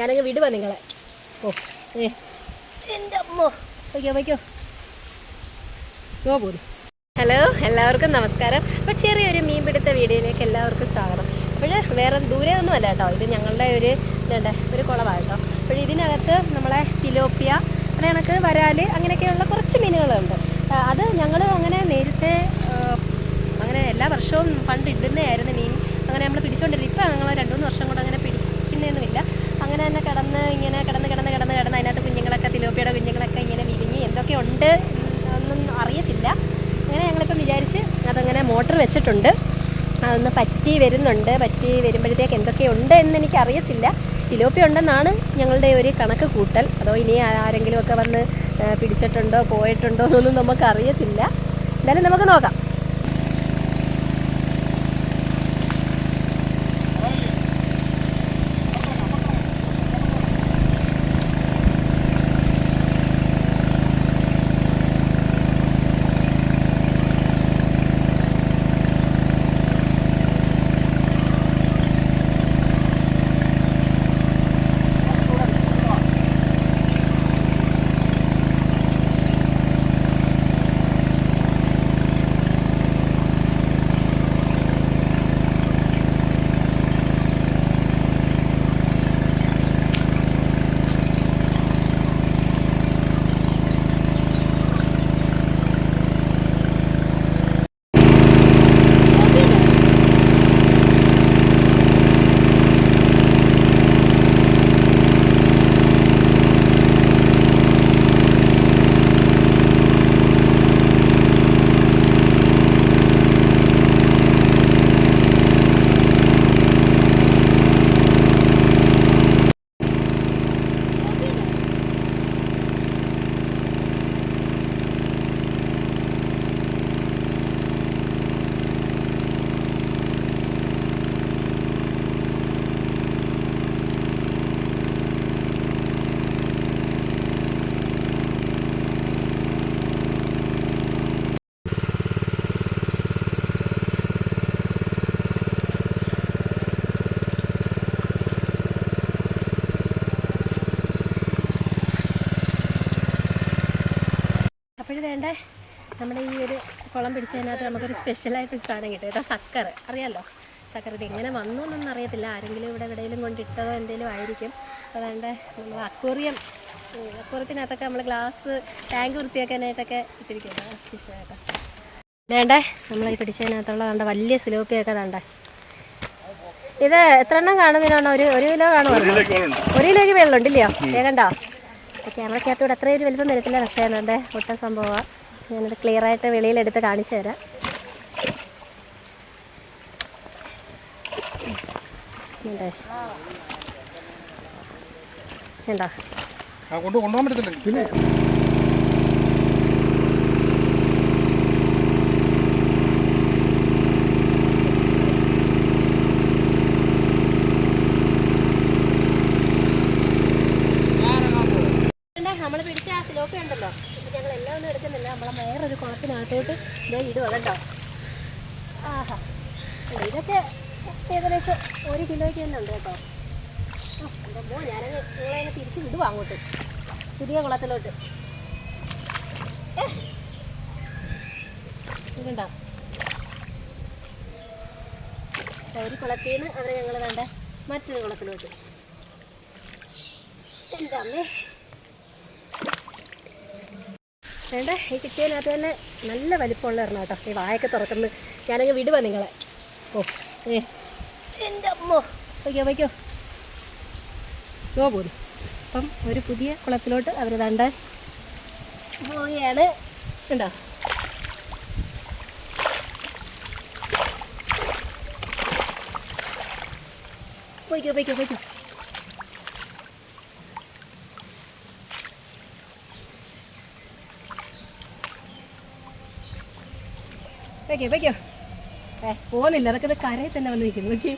ഞാനങ്ങ് വിടുവാ നിങ്ങളെ. ഓ ഏ. എന്റെ വയ്ക്കോ വയ്ക്കോ. ഓ പോരും. ഹലോ എല്ലാവർക്കും നമസ്കാരം. അപ്പോൾ ചെറിയൊരു മീൻ പിടുത്ത വീഡിയോയിലേക്ക് എല്ലാവർക്കും സ്വാഗതം. അപ്പോൾ വേറെ ദൂരെ ഒന്നും അല്ല കേട്ടോ. ഇത് ഞങ്ങളുടെ ഒരു ഇതുണ്ട് ഒരു കുളമാണ് കേട്ടോ. അപ്പോൾ ഇതിനകത്ത് നമ്മളെ തിലോപ്പിയ അത് കണക്ക് വരാൽ അങ്ങനെയൊക്കെയുള്ള കുറച്ച് മീനുകളുണ്ട്. അത് ഞങ്ങൾ അങ്ങനെ നേരത്തെ അങ്ങനെ എല്ലാ വർഷവും പണ്ട് ഇടുന്നതായിരുന്നു മീൻ. അങ്ങനെ നമ്മൾ പിടിച്ചുകൊണ്ടിരുന്നത് ഇപ്പോൾ ഞങ്ങൾ രണ്ട് മൂന്ന് വർഷം കൊണ്ട് അങ്ങനെ പിടിക്കുന്നതൊന്നുമില്ല അങ്ങനെ തന്നെ കിടന്ന് ഇങ്ങനെ കിടന്ന് കിടന്ന് കിടന്ന് കിടന്ന് അതിനകത്ത് കുഞ്ഞുങ്ങളൊക്കെ തിലോപ്പിയുടെ കുഞ്ഞുങ്ങളൊക്കെ ഇങ്ങനെ വിരിഞ്ഞ് എന്തൊക്കെ ഉണ്ട് ഒന്നും അറിയത്തില്ല. അങ്ങനെ ഞങ്ങളിപ്പം വിചാരിച്ച് അതങ്ങനെ മോട്ടർ വെച്ചിട്ടുണ്ട്. അതൊന്ന് പറ്റി വരുന്നുണ്ട്. പറ്റി വരുമ്പോഴത്തേക്ക് എന്തൊക്കെയുണ്ട് എന്ന് എനിക്കറിയത്തില്ല. തിലോപ്പി ഉണ്ടെന്നാണ് ഞങ്ങളുടെ ഒരു കണക്ക് കൂട്ടൽ. അതോ ഇനി ആരെങ്കിലുമൊക്കെ വന്ന് പിടിച്ചിട്ടുണ്ടോ പോയിട്ടുണ്ടോ എന്നൊന്നും നമുക്ക് അറിയത്തില്ല എന്തായാലും നമുക്ക് നോക്കാം. അപ്പോഴും വേണ്ട നമ്മുടെ ഈ ഒരു കുളം പിടിച്ചതിനകത്ത് നമുക്കൊരു സ്പെഷ്യലായിട്ട് ഒരു സാധനം കിട്ടും. കേട്ടോ സക്കർ. അറിയാലോ? സക്കർ ഇത് എങ്ങനെ വന്നു എന്നൊന്നും അറിയത്തില്ല. ആരെങ്കിലും ഇവിടെ എവിടെയെങ്കിലും കൊണ്ടിട്ടതോ എന്തെങ്കിലും ആയിരിക്കും. അതുകൊണ്ട് നമ്മൾ അക്വേറിയം അക്വേറിയത്തിനകത്തൊക്കെ നമ്മൾ ഗ്ലാസ് ടാങ്ക് വൃത്തിയാക്കാനായിട്ടൊക്കെ ഇട്ടിരിക്കുന്നത് ഫിഷായിട്ട് വേണ്ടേ? നമ്മൾ ഈ പിടിച്ചതിനകത്തുള്ള കണ്ട വലിയ സിലോപ്പിയൊക്കെ വേണ്ട ഇത് എത്ര എണ്ണം കാണും ഒരു ഒരു കിലോ കാണുമോ ഒരു കിലോയ്ക്ക് വെള്ളമുണ്ട് ഇല്ലയോ? വേഗണ്ടോ ക്യാമറയ്ക്കകത്തൂടെ അത്രയും ഒരു വലിപ്പം വരത്തില്ല. പക്ഷേ എന്നെ ഒട്ട സംഭവമാണ് ഞാനത് ക്ലിയറായിട്ട് വെളിയിലെടുത്ത് കാണിച്ചു തരാം. ഉണ്ടോ എന്താ ആ കൊണ്ട് കൊണ്ടുപോകാൻ പറ്റത്തില്ല. സിലോപ്പി ഉണ്ടല്ലോ. ഇപ്പം ഞങ്ങൾ എല്ലാം ഒന്നും എടുക്കുന്നില്ല. നമ്മളെ വേറൊരു കുളത്തിനകത്തോട്ട് ഇതേ ഇടുക കേട്ടോ. ആഹാ. ഇതൊക്കെ ഏകദേശം ഒരു കിലോയ്ക്ക് തന്നെ ഉണ്ട് കേട്ടോ. എന്റെ മോ ഞാനങ്ങ് നിങ്ങളതിനെ തിരിച്ച് വിടുവാ അങ്ങോട്ട്. പുതിയ കുളത്തിലോട്ട്. ഏണ്ടോ ഒരു കുളത്തിൽ നിന്ന് അവരെ ഞങ്ങൾ വേണ്ട മറ്റൊരു കുളത്തിലോട്ട്. എന്താ അമ്മേ. വേണ്ട? ഈ കിട്ടിയതിനകത്ത് തന്നെ നല്ല വലിപ്പമുള്ള ഒരെണ്ണം കേട്ടോ. ഈ വായൊക്കെ തുറക്കുന്നത് ഞാനങ്ങ് വിടുവ നിങ്ങളെ. ഓ ഏ. എന്റെ അമ്മോ. വയ്ക്കോ വയ്ക്കോ. ഓ പോലും അപ്പം ഒരു പുതിയ കുളത്തിലോട്ട് അവർ തണ്ട പോവുകയാണ്. ഉണ്ടോ പോയിക്കോ പോയിക്കോ പോയിക്കോ വയ്ക്കോ വെക്കോ. ഏ പോകുന്നില്ല. അതൊക്കെ കരയിൽ തന്നെ വന്ന് നിൽക്കുന്നു. നോക്കി